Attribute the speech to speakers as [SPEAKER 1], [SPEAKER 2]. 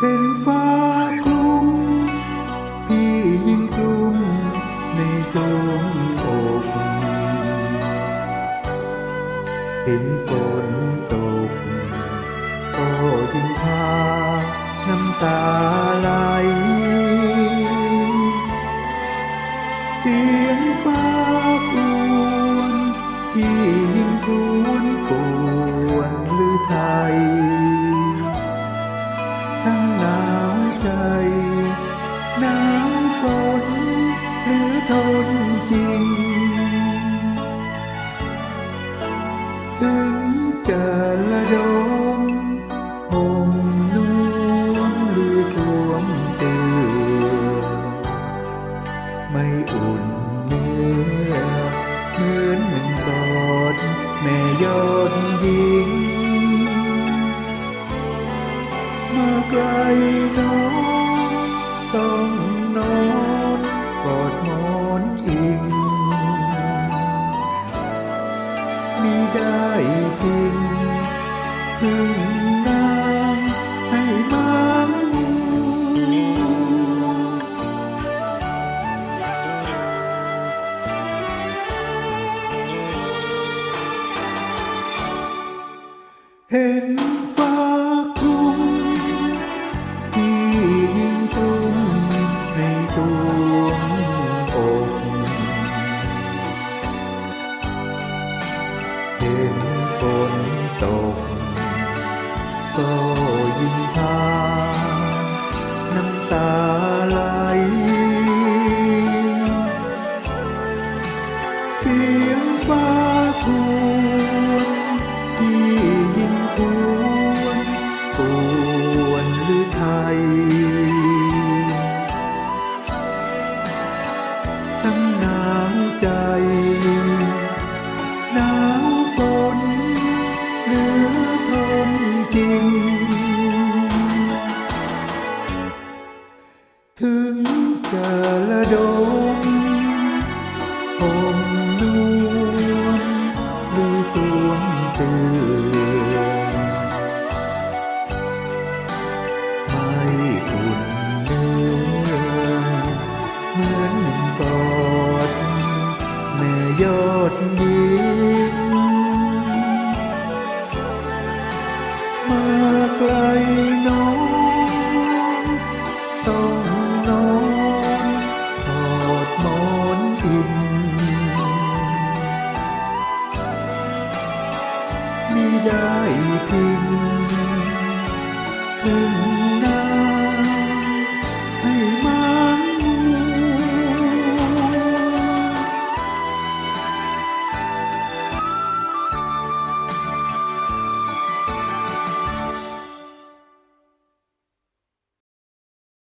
[SPEAKER 1] เป็นฟ้าคลุมพี่ยิ่งกลุ่มในสวงอกเห็นฝนตกก็ยิ่งพาน้ำตาไหลเสียงฟ้ากวนที่ยิ่งกวนกวนหรือไทย ทนจริง ถึงจะละดมห่มนุ่งหรือสวมเสื้อไม่อุ่นเนื้อเหมือนหนึ่งกอดแม่ยอดยิ ทิ้งพึ่งนา ก็ยิ่งพาน้ำตา ถึงจะละดมผมนวลหรือสวมเตือนไม่อุ่นเนื้อเหมือนกอดแม่ยอดยิมมาไกล through